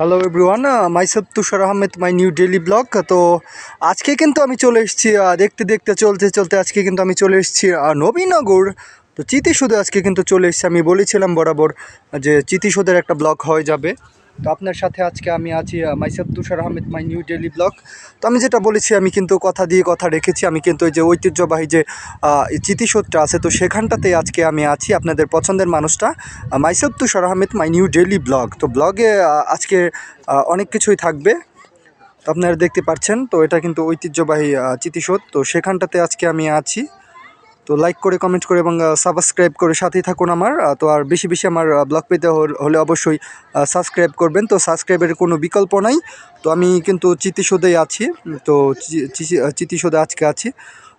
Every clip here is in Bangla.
Hello everyone myself Tushar Ahmed my new daily blog তো আজকে কিন্তু আমি চলে এসেছি আহ, দেখতে দেখতে চলতে চলতে আজকে কিন্তু আমি চলে এসেছি আহ, নবীনগর। তো চিতিসুদে আজকে কিন্তু চলে এসেছি আমি বলেছিলাম বরাবর যে চিতিসুদের একটা ব্লগ হয়ে যাবে। তো আপনার সাথে আজকে আমি আছি myself Tushar Ahmed my new daily blog. তো আমি যেটা বলেছি আমি কিন্তু কথা দিয়ে কথা রেখেছি আমি কিন্তু ওই যে ঐতিহ্যবাহী যে চিতিসোদটা আছে তো সেখানটাতেই আজকে আমি আছি আপনাদের পছন্দের মানুষটা myself Tushar Ahmed my new daily blog. তো ব্লগে আজকে অনেক কিছুই থাকবে তো আপনারা দেখতে পাচ্ছেন তো এটা কিন্তু ঐতিহ্যবাহী আহ, চিতিসোদ তো সেখানটাতে আজকে আমি আছি। তো লাইক করে কমেন্ট করে এবং সাবস্ক্রাইব করে সাথেই থাকুন আমার। তো আর বেশি বেশি আমার ব্লগ পেতে হলে অবশ্যই সাবস্ক্রাইব করবেন। তো সাবস্ক্রাইবের কোনো বিকল্প নাই। তো আমি কিন্তু চিতিসোদেই আছি। তো চিতিসোদে আজকে আছি।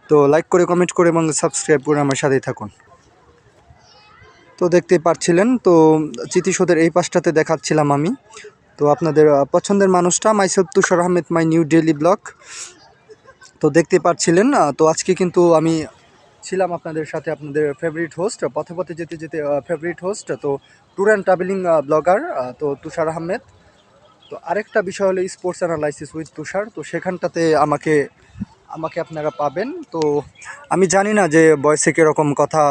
তো লাইক করে কমেন্ট করে এবং সাবস্ক্রাইব করে আমার সাথেই থাকুন। তো দেখতে পাচ্ছিলেন তো চিতিসোদের এই পাশটাতে দেখাচ্ছিলাম আমি। তো আপনাদের পছন্দের মানুষটা myself Tushar Ahmed my new daily blog তো দেখতে পাচ্ছিলেন তো আজকে কিন্তু আমি ছিলাম আপনাদের সাথে আপনাদের ফেভারিট হোস্ট পথে পথে যেতে যেতে ফেভারিট হোস্ট তো ট্যুর অ্যান্ড ট্রাভেলিং ব্লগার তো তুষার আহমেদ। তো আরেকটা বিষয় হলো স্পোর্টস অ্যানালাইসিস উইথ তুষার, তো সেখানটাতে আমাকে আমাকে আপনারা পাবেন। তো আমি জানি না যে বয়সে কীরকম কথা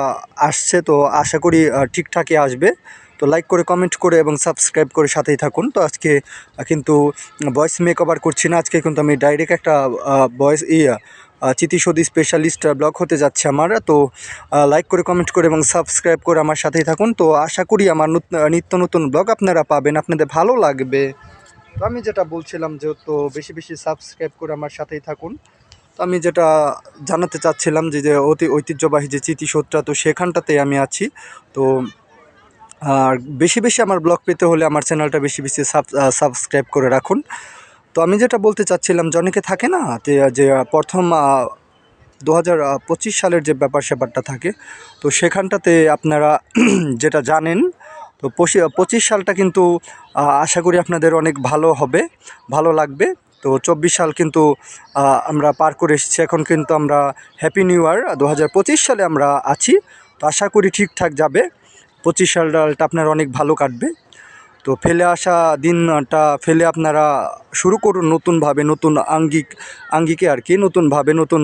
আসছে, তো আশা করি ঠিকঠাকই আসবে। তো লাইক করে কমেন্ট করে এবং সাবস্ক্রাইব করে সাথেই থাকুন। তো আজকে কিন্তু ভয়েস মেকওভার করছি না, আজকে কিন্তু আমি ডাইরেক্ট একটা ভয়েস ই চিতিসদি স্পেশালিস্ট ব্লগ হতে যাচ্ছে আমার। তো লাইক করে কমেন্ট করে এবং সাবস্ক্রাইব করে আমার সাথেই থাকুন। তো, আশা করি আমার নত- নিত্য নতুন ব্লগ আপনারা পাবেন, আপনাদের ভালো লাগবে। তো, আমি যেটা বলছিলাম যে, তো, বেশি বেশি সাবস্ক্রাইব করে আমার সাথেই থাকুন। তো, আমি যেটা জানাতে চাচ্ছিলাম যে যে, অতি ঐতিহ্যবাহী যে চিতিসোদটা তো সেখানটাতেই আমি আছি। তো, আর বেশি বেশি আমার ব্লগ পেতে হলে আমার চ্যানেলটা বেশি বেশি সাবস্ক্রাইব করে রাখুন। তো আমি যেটা বলতে চাচ্ছিলাম যে অনেকে থাকে না, যে প্রথম দু হাজার পঁচিশ সালের যে ব্যাপার স্যাপারটা থাকে, তো সেখানটাতে আপনারা যেটা জানেন, তো পঁচি- পঁচিশ সালটা কিন্তু আশা করি আপনাদের অনেক ভালো হবে, ভালো লাগবে। তো চব্বিশ সাল কিন্তু আমরা পার করে এসেছি। এখন কিন্তু আমরা হ্যাপি নিউ ইয়ার দু হাজার পঁচিশ সালে আমরা আছি। তো আশা করি ঠিকঠাক যাবে। পঁচিশ সালটা আপনার অনেক ভালো কাটবে। তো ফেলে আসা দিনটা ফেলে আপনারা শুরু করুন নতুনভাবে, নতুন আঙ্গিক, আঙ্গিকে আর কি, নতুনভাবে, নতুন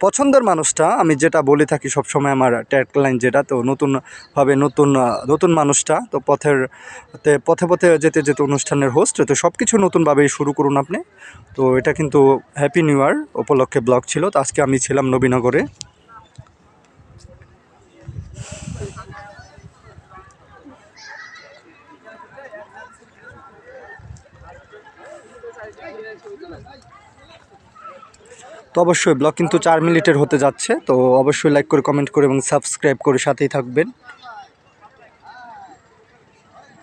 পছন্দের মানুষটা। আমি যেটা বলে থাকি সবসময় আমার ট্যাগলাইন যেটা, তো নতুনভাবে নতুন নতুন মানুষটা। তো পথের পথে পথে যেতে যেতে অনুষ্ঠানের হোস্ট তো সব কিছু নতুনভাবেই শুরু করুন আপনি। তো এটা কিন্তু হ্যাপি নিউ ইয়ার উপলক্ষে ব্লগ ছিল। তো আজকে আমি ছিলাম নবীনগরে। তো অবশ্যই, ব্লগ কিন্তু চার মিনিটের হতে যাচ্ছে, তো অবশ্যই লাইক করে কমেন্ট করে এবং সাবস্ক্রাইব করে সাথেই থাকবেন।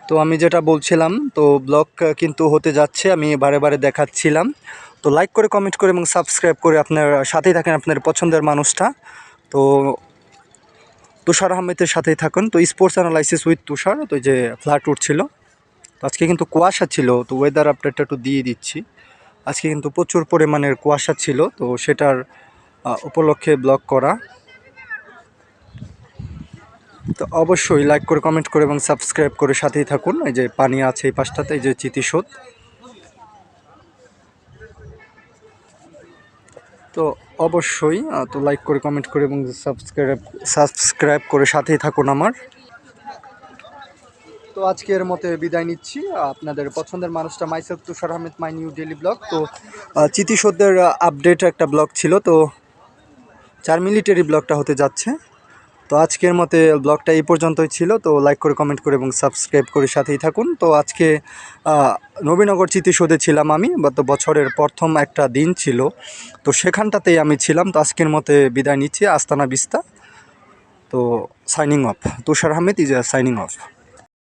তো আমি যেটা বলছিলাম, তো ব্লগ কিন্তু হতে যাচ্ছে, আমি বারে বারে দেখাচ্ছিলাম। তো লাইক করে কমেন্ট করে এবং সাবস্ক্রাইব করে আপনার সাথেই থাকেন আপনার পছন্দের মানুষটা। তো তুষার আহমেদের সাথেই থাকুন। তো স্পোর্টস অ্যানালাইসিস উইথ তুষার, তো যে ফ্ল্যাট উঠছিল। তো আজকে কিন্তু কুয়াশা ছিল, তো ওয়েদার আপডেটটা একটু দিয়ে দিচ্ছি। আজকে কিন্তু প্রচুর পরিমাণের কুয়াশা ছিল, তো সেটার উপলক্ষে ব্লগ করা। তো অবশ্যই লাইক করে কমেন্ট করে এবং সাবস্ক্রাইব করে সাথেই থাকুন। এই যে পানি আছে এই পাশটাতে, এই যে চিতিসোদ তো অবশ্যই তো লাইক করে কমেন্ট করে এবং সাবস্ক্রাইব সাবস্ক্রাইব করে সাথেই থাকুন আমার। তো আজকের মতে বিদায় নিচ্ছি। আপনাদের পছন্দের মানুষটা myself Tushar Ahmed my new daily blog. তো আহ, চিতিসোদের আপডেট একটা ব্লগ ছিল তো চার মিলিটারি ব্লগটা হতে যাচ্ছে। তো আজকের মতে ব্লগটা এই পর্যন্তই ছিল। তো লাইক করে কমেন্ট করে এবং সাবস্ক্রাইব করে সাথেই থাকুন। তো আজকে নবীনগর চিতিসোদে ছিলাম আমি গত বছরের প্রথম একটা দিন ছিল। তো সেখানটাতেই আমি ছিলাম। তো আজকের মতে বিদায় নিচ্ছি। আস্তানা বিস্তা। তো signing off Tushar Ahmed is signing off